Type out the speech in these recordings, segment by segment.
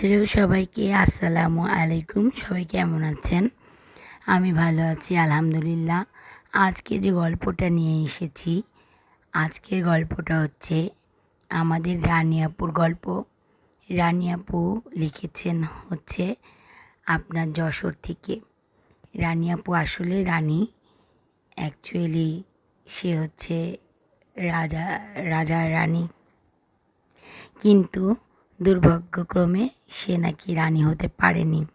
Hello সবাইকে, আসসালামু আলাইকুম। সবাই কেমন আছেন? আমি ভালো আছি, আলহামদুলিল্লাহ। আজকে যে গল্পটা নিয়ে এসেছি, আজকের গল্পটা হচ্ছে আমাদের রানিয়াপুর গল্প। রানিয়াপু লিখেছেন হচ্ছে আপনার যশোর থেকে। রানিয়াপু আসলে রানী। অ্যাকচুয়ালি সে হচ্ছে রাজা, রাজার রানী। কিন্তু দুর্ভাগ্যক্রমে সে নাকি রানী হতে পারেনি।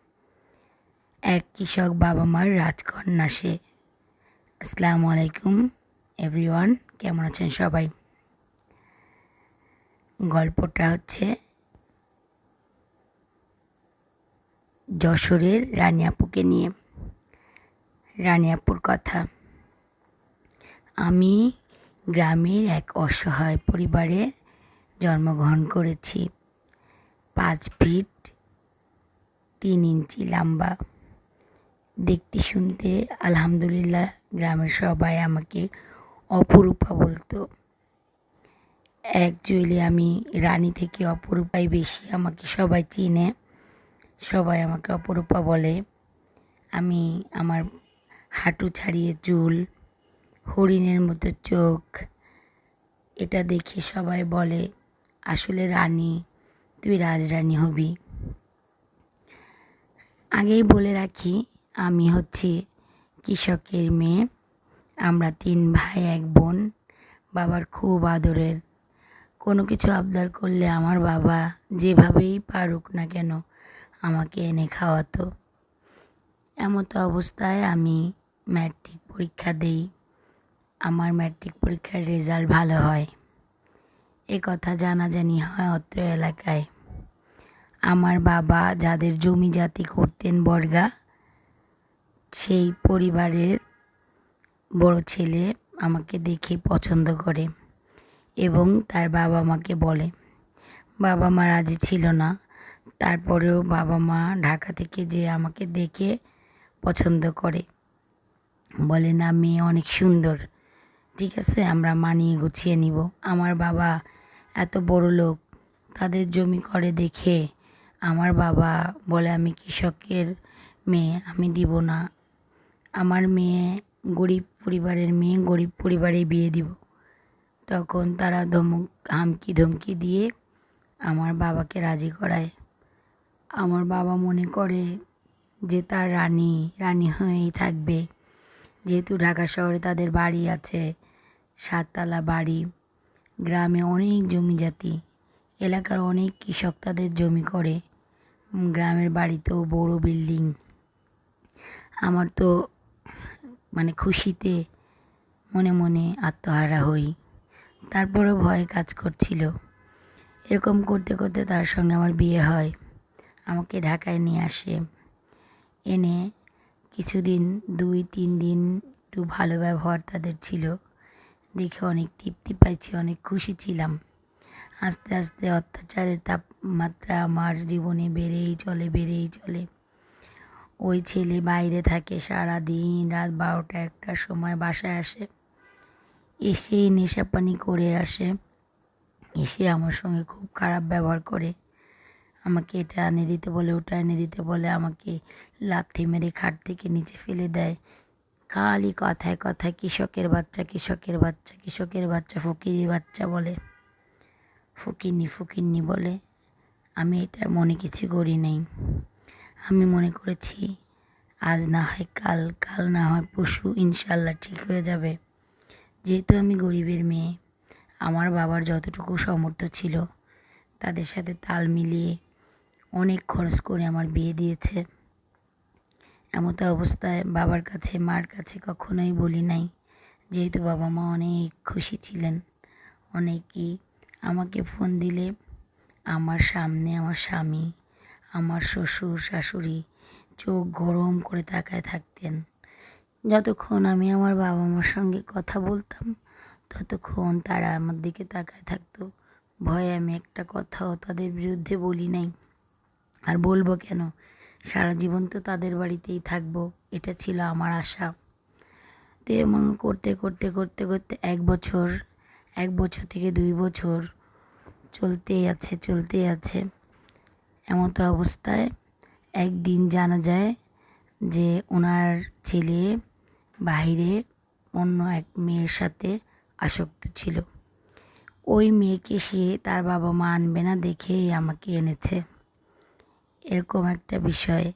এক কৃষক বাবা মার রাজকন্যা সে। আসসালামু আলাইকুম, এভরিওয়ান, কেমন আছেন সবাই? গল্পটা হচ্ছে যশোরের রানী আপুকে নিয়ে। রানী আপুর কথা। আমি গ্রামের এক অসহায় পরিবারে জন্মগ্রহণ করেছি। পাঁচ ফিট, তিন ইঞ্চি লম্বা। দেখতে শুনতে আলহামদুলিল্লাহ গ্রামের সবাই আমাকে অপরূপা বলতো। অ্যাকচুয়ালি আমি রানী থেকে অপরূপাই বেশি আমাকে সবাই চিনে, সবাই আমাকে অপরূপা বলে। আমি আমার হাঁটু ছাড়িয়ে চুল, হরিণের মতো চোখ, এটা দেখে সবাই বলে, আসলে রানী তুই রাজরানী হবি। আগেই বলে রাখি, আমি হচ্ছে কৃষকের মেয়ে। আমরা তিন ভাই, এক বোন। বাবার খুব আদরের। কোনো কিছু আবদার করলে আমার বাবা যেভাবেই পারুক না কেন আমাকে এনে খাওয়াতো। এমতো অবস্থায় আমি ম্যাট্রিক পরীক্ষা দেই। আমার ম্যাট্রিক পরীক্ষার রেজাল্ট ভালো হয়। এ কথা জানাজানি হয় অত্র এলাকায়। আমার বাবা যাদের জমি জাতি করতেন বর্গা, সেই পরিবারের বড় ছেলে আমাকে দেখে পছন্দ করে এবং তার বাবা মাকে বলে। বাবা মা রাজি ছিল না। তারপরেও বাবা মা ঢাকা থেকে যে আমাকে দেখে পছন্দ করে, বলে, না, মেয়ে অনেক সুন্দর। ঠিক আছে, আমরা মানিয়ে গুছিয়ে নিব। আমার বাবা এত বড় লোক, তাদের জমি করে দেখে আমার বাবা বলে, আমি কৃষকের মেয়ে, আমি দিব না। আমার মেয়ে গরিব পরিবারের মেয়ে, গরিব পরিবারে বিয়ে দিব। তখন তারা ধমক, হামকি ধমকি দিয়ে আমার বাবাকে রাজি করায়। আমার বাবা মনে করে যে তার রানী রানী হয়েই থাকবে। যেহেতু ঢাকা শহরে তাদের বাড়ি আছে, সাততলা বাড়ি, গ্রামে অনেক জমি জাতি, এলাকার অনেক কৃষক তাদের জমি করে। গ্রামের বাড়িতেও বড় বিল্ডিং। আমার তো মানে খুশিতে মনে মনে আত্মহারা হই। তারপরেও ভয় কাজ করছিল। এরকম করতে করতে তার সঙ্গে আমার বিয়ে হয়। আমাকে ঢাকায় নিয়ে আসে। এনে কিছুদিন, দুই, তিন দিন একটু ভালো ব্যবহার তাদের ছিল। দেখে অনেক তৃপ্তি পাইছি, অনেক খুশি ছিলাম। আস্তে আস্তে অত্যাচারের তাপমাত্রা আমার জীবনে বেড়েই চলে বেড়েই চলে। ওই ছেলে বাইরে থাকে সারা দিন রাত বারোটা একটার সময় বাসায় আসে। এসেই নেশাপানি করে আসে। এসে আমার সঙ্গে খুব খারাপ ব্যবহার করে। আমাকে এটা এনে দিতে বলে, ওটা এনে দিতে বলে, আমাকে লাথি মেরে খাট থেকে নিচে ফেলে দেয়। খালি কথায় কথায় কৃষকের বাচ্চা কৃষকের বাচ্চা কৃষকের বাচ্চা ফকিরি বাচ্চা বলে। ফকিরনি ফকিরনি বলে, আমি এটা মনে কিছু করি নাই। আমি মনে করেছি, আজ না হয় কাল কাল না হয় পশু ইনশাল্লাহ ঠিক হয়ে যাবে। যেহেতু আমি গরিবের মেয়ে, আমার বাবার যতটুকু সামর্থ্য ছিল, তাদের সাথে তাল মিলিয়ে অনেক খরচ করে আমার বিয়ে দিয়েছে। এমতো অবস্থায় বাবার কাছে, মার কাছে কখনোই বলি নাই, যেহেতু বাবা মা অনেক খুশি ছিলেন, অনেকই আমাকে ফোন দিলে, আমার সামনে আমার স্বামী, আমার শ্বশুর, শাশুড়ি চোখ গরম করে তাকায় থাকতেন। যতক্ষণ আমি আমার বাবা মার সঙ্গে কথা বলতাম, ততক্ষণ তারা আমার দিকে তাকায় থাকতো। ভয়ে আমি একটা কথাও তাদের বিরুদ্ধে বলি নাই। আর বলব কেন? সারা জীবন তো তাদের বাড়িতেই থাকব, এটা ছিল আমার আশা। তো এমন করতে করতে করতে করতে এক বছর এক বছর থেকে দুই বছর চলতেই আছে চলতেই আছে। এমতো অবস্থায় একদিন জানা যায় যে ওনার ছেলে বাইরে অন্য এক মেয়ের সাথে আসক্ত ছিল। ওই মেয়েকে সে তার বাবা মা আনবে না দেখেই আমাকে এনেছে। এরকম একটা বিষয়